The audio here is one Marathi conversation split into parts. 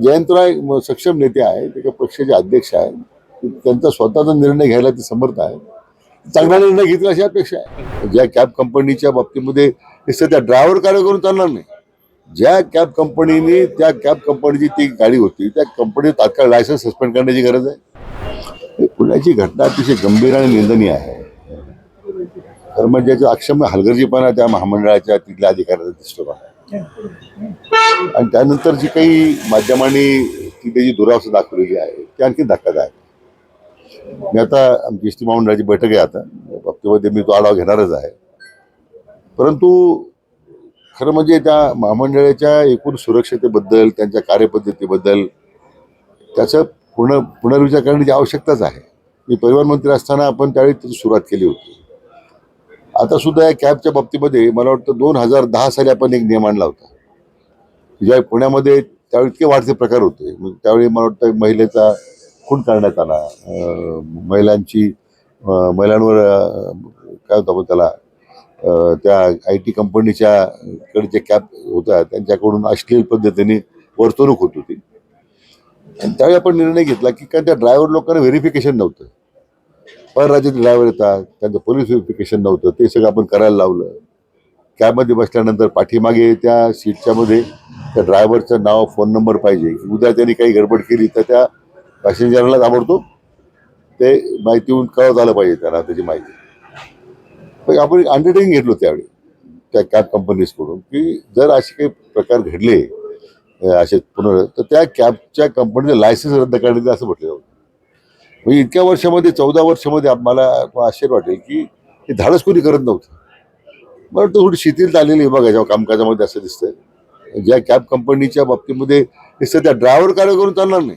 जयंतराय सक्षम नेते आहेत ते एका पक्षाचे अध्यक्ष आहेत. त्यांचा स्वतःचा निर्णय घ्यायला ते समर्थ आहेत. चांगला निर्णय घेतील अशी अपेक्षा आहे. ज्या कॅब कंपनीच्या बाबतीमध्ये सध्या ड्रायव्हर कार्य करून चालणार नाही. ज्या कॅब कंपनीने त्या कॅब कंपनीची ती गाडी होती त्या कंपनी तात्काळ लायसन्स सस्पेंड करण्याची गरज आहे. पुण्याची घटना अतिशय गंभीर आणि निंदनीय आहे. तर अक्षम्य हलगर्जीपणा त्या महामंडळाच्या तिथल्या अधिकाऱ्याचा दिसतो मला आणि त्यानंतर जी काही माध्यमांनी ती जी दुरावस्था दाखवलेली आहे ती आणखी धक्कादायक मी आता आमची एस टी महामंडळाची बैठक आहे आता. बाबतीमध्ये मी तो आढावा घेणारच आहे. परंतु खरं म्हणजे त्या महामंडळाच्या एकूण सुरक्षतेबद्दल त्यांच्या कार्यपद्धतीबद्दल त्याचं पुनर् पुनर्विचार करण्याची आवश्यकताच आहे. मी परिवहन मंत्री असताना आपण त्यावेळी त्याची सुरुवात केली होती. आता सुद्धा या कॅबच्या बाबतीमध्ये मला वाटतं दोन हजार दहा साली आपण एक नियम आणला होता. ज्या पुण्यामध्ये त्यावेळी इतके वाढते प्रकार होते. मग त्यावेळी मला वाटतं महिलेचा खून करण्यात आला. महिलांची महिलांवर काय होतं आपण त्याला त्या आय टी कंपनीच्या कडे जे कॅब होत्या त्यांच्याकडून अश्लील पद्धतीने वर्तणूक होत होती. आणि त्यावेळी आपण निर्णय घेतला की कारण त्या ड्रायव्हर लोकांना व्हेरिफिकेशन नव्हतं. परराज्याचे ड्रायव्हर येतात त्यांचं पोलीस व्हेरिफिकेशन नव्हतं. ते सगळं आपण करायला लावलं. कॅबमध्ये बसल्यानंतर पाठीमागे त्या सीटच्या मध्ये त्या ड्रायव्हरचं नाव फोन नंबर पाहिजे. उद्या त्यांनी काही गडबड केली तर त्या पॅसेंजरला ताबडतोब ते माहिती होऊन कळत आलं पाहिजे त्यांना त्याची माहिती. पण आपण अंडरटेकिंग घेतलो त्यावेळी त्या कॅब कंपनीजकडून की जर असे काही प्रकार घडले असे पुनर तर त्या कॅबच्या कंपनीचं लायसन्स रद्द करण्यात असं म्हटलं होतं. म्हणजे इतक्या वर्षामध्ये चौदा वर्षामध्ये आम्हाला आश्चर्य वाटेल की हे धाडस कोणी करत नव्हतं. मला वाटतं थोडी शिथिलता आलेली आहे बघा जेव्हा कामकाजामध्ये असं दिसतंय. ज्या कॅब कंपनीच्या बाबतीमध्ये हे सध्या ड्रायव्हर कार्य करून चालणार नाही.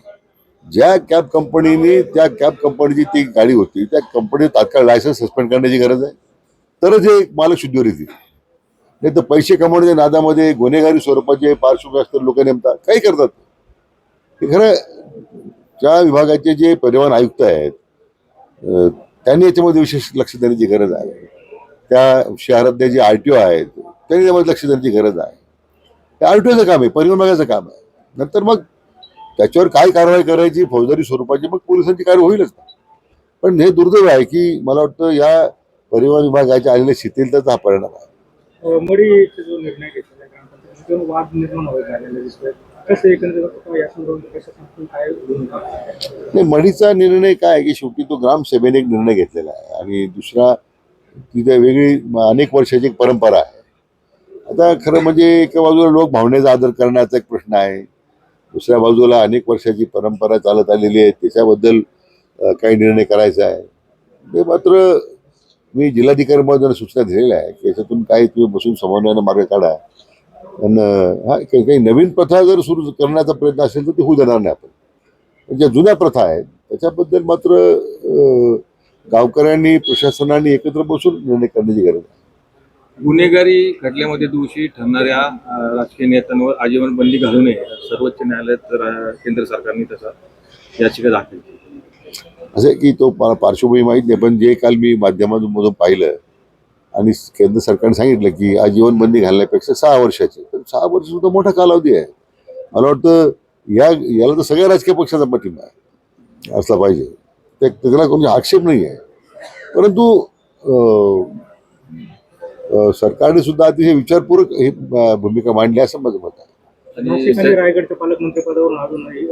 ज्या कॅब कंपनीने त्या कॅब कंपनीची ती गाडी होती त्या कंपनी तात्काळ लायसन्स सस्पेंड करण्याची गरज आहे. तरच हे मालक शुद्धीवर येतील. नाही तर पैसे कमवण्याच्या नादामध्ये गुन्हेगारी स्वरूपाचे पार्श्वभूमी लोक नेमतात. काही करतात. हे खरं त्या विभागाचे जे परिवहन आयुक्त आहेत त्यांनी याच्यामध्ये विशेष लक्ष देण्याची गरज आहे. त्या शहरातले जे आर टी ओ आहेत त्यांनी त्यामध्ये लक्ष देण्याची गरज आहे. आर टी ओचं काम आहे परिवहन विभागाचं काम आहे. नंतर मग त्याच्यावर काय कारवाई करायची फौजदारी स्वरूपाची मग पोलिसांची कारवाई होईलच पण हे दुर्दैव आहे की मला वाटतं या परिवहन विभागाच्या आलेल्या शिथिलतेचा हा परिणाम आहे. मडी जो निर्णय घेतला आहे वाद निर्माण होत झालेला दिसतोय. कसं एकंदरीत या संदर्भात काय नाही मढीचा निर्णय काय आहे की शेवटी तो ग्रामसभेने एक निर्णय घेतलेला आहे आणि दुसरा तिथे वेगळी अनेक वर्षाची एक परंपरा आहे. आता खरं म्हणजे एका बाजूला लोक भावनेचा आदर करण्याचा एक प्रश्न आहे. दुसऱ्या बाजूला अनेक वर्षाची परंपरा चालत आलेली आहे. त्याच्याबद्दल काही निर्णय करायचा आहे. ते मात्र मी जिल्हाधिकारी महोदयांना सूचना दिलेल्या आहे की याच्यातून काही तुम्ही बसून समन्वयानं मार्ग काढा. हा काही काही नवीन प्रथा जर सुरू करण्याचा प्रयत्न असेल तर ते होऊ देणार नाही आपण. ज्या जुन्या प्रथा आहेत त्याच्याबद्दल मात्र गावकऱ्यांनी प्रशासनाने एकत्र बसून निर्णय करण्याची गरज आहे. गुन्हेगारी खटल्यामध्ये दोषी ठरणाऱ्या राजकीय नेत्यांवर आजीवन बंदी घालू नये सर्वोच्च न्यायालयात केंद्र सरकारने तसा याचिका दाखल केली. असं की तो पार्श्वभूमी माहीत नाही पण जे काल मी माध्यमातून मधून पाहिलं आणि केंद्र सरकारने सांगितलं की आजीवन बंदी घालण्यापेक्षा सहा वर्षाची. तर सहा वर्ष सुद्धा मोठा कालावधी आहे. मला वाटतं या याला तर सगळ्या राजकीय पक्षाचा पाठिंबा आहे. असला पाहिजे. ते त्याला कोणी आक्षेप नाही आहे. परंतु सरकारने सुद्धा अतिशय विचारपूर्वक ही भूमिका मांडली असं माझं मत आहे. रायगडच्या पालकमंत्री पदावरून अजूनही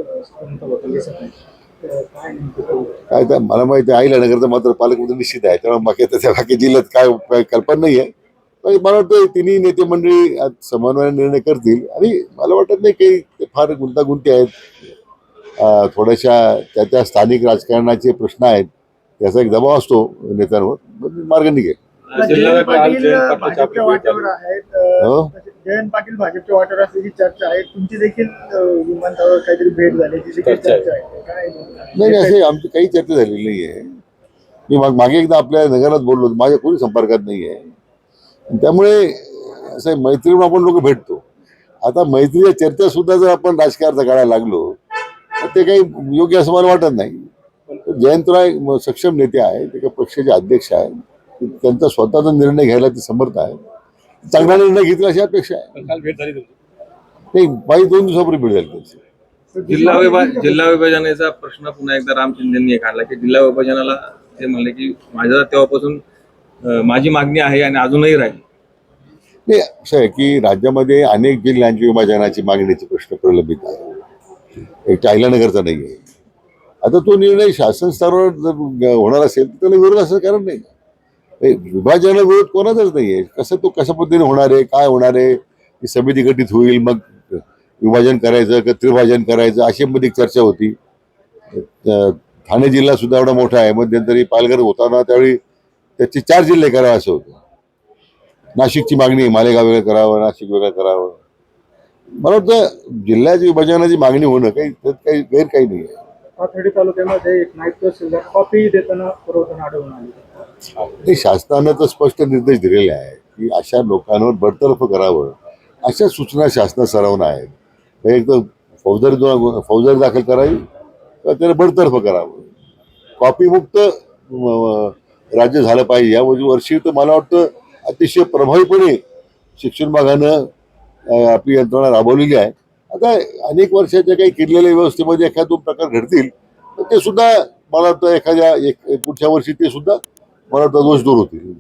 काय तर मला माहिती आहे आईला नगरचं मात्र पालकमंत्री निश्चित आहे. त्यामुळे बाकी आता त्या बाकी जिल्ह्यात काय काय कल्पना नाही आहे पण मला वाटतं तिन्ही नेते मंडळी आज समन्वयाने निर्णय करतील. आणि मला वाटत नाही काही ते फार गुंतागुंती आहेत. थोड्याशा त्या त्या स्थानिक राजकारणाचे प्रश्न आहेत. त्याचा एक दबाव असतो नेत्यांवर. मार्ग निघेल जयंत पाटील हो. भाजपच्या वाटेवर असल्याची चर्चा आहे. तुमची देखील विमानतळावर काहीतरी भेट झाली चर्चा आहे. चर्चा आहे काय नाही नाही असे आमची काही चर्चा झालेली नाही आहे. मी माग- मागे एकदा आपल्या नगरात बोललो माझ्या कोणी संपर्कात नाही आहे. त्यामुळे असं आहे, मैत्रीहून आपण लोक भेटतो. आता मैत्रीच्या चर्चा सुद्धा जर आपण राजकारणाचा काढायला लागलो तर ते काही योग्य असं मला वाटत नाही. जयंतराय सक्षम नेते आहेत. एका पक्षाचे अध्यक्ष आहेत. त्यांचा स्वतःचा निर्णय घ्यायला ते समर्थ आहेत. चांगला निर्णय घेतील अशी अपेक्षा आहे. काल भेट झाली तुमची. नाही बाई दोन दिवसापूर्वी भेट झाली त्यांची. जिल्हा विभाग जिल्हा विभाजनाचा प्रश्न पुन्हा एकदा राम शिंदेनी काढला की जिल्हा विभाजनाला ते म्हणले की माझ्या तेव्हापासून अं, माझी मागणी आहे आणि अजूनही राहील. नाही असं आहे की राज्यामध्ये अनेक जिल्ह्यांची विभाजनाची मागणीचे प्रश्न प्रलंबित आहे एक टायलानगरचा नाही आहे. आता तो निर्णय शासन स्तरावर जर होणार असेल तर त्याला विरोध असं कारण नाही. विभाजनाला विरोध कोणाचाच नाही आहे कसं तो कशा पद्धतीने होणार आहे काय होणार आहे ती समिती गठीत होईल मग विभाजन करायचं का त्रिभाजन करायचं अशी मध्ये एक चर्चा होती. ठाणे जिल्हा सुद्धा एवढा मोठा आहे मध्यंतरी पालघर होताना त्यावेळी त्याचे चार जिल्हे करावे असं होतं. नाशिकची मागणी मालेगाव वेगळं करावं नाशिक वेगळं करावं. मला वाटतं जिल्ह्याच्या विभाजनाची मागणी होणं काही त्यात काही गैर काही नाही आहे पाथर्डी तालुक्यामध्ये एक नाईक तहसीलदार कॉपी देताना पुरवताना आढळून आली. शासनानं तर स्पष्ट निर्देश दिलेले आहे की अशा लोकांवर बडतर्फ करावं अशा सूचना शासना सरावना आहेत. एक तर फौजदारी गुन्हा- फौजदारी दाखल करावी किंवा त्याला बडतर्फ करावं. कॉपीमुक्त राज्य झालं पाहिजे. या वर्षी तर मला वाटतं अतिशय प्रभावीपणे शिक्षण विभागानं आपली यंत्रणा राबवलेली आहे. आता अनेक वर्षाच्या काही केलेल्या व्यवस्थेमध्ये एखाद दोन प्रकार घडतील तर ते सुद्धा मला वाटतं एखाद्या एक पुढच्या वर्षी ते सुद्धा मला वाटतं दोष दूर होतील.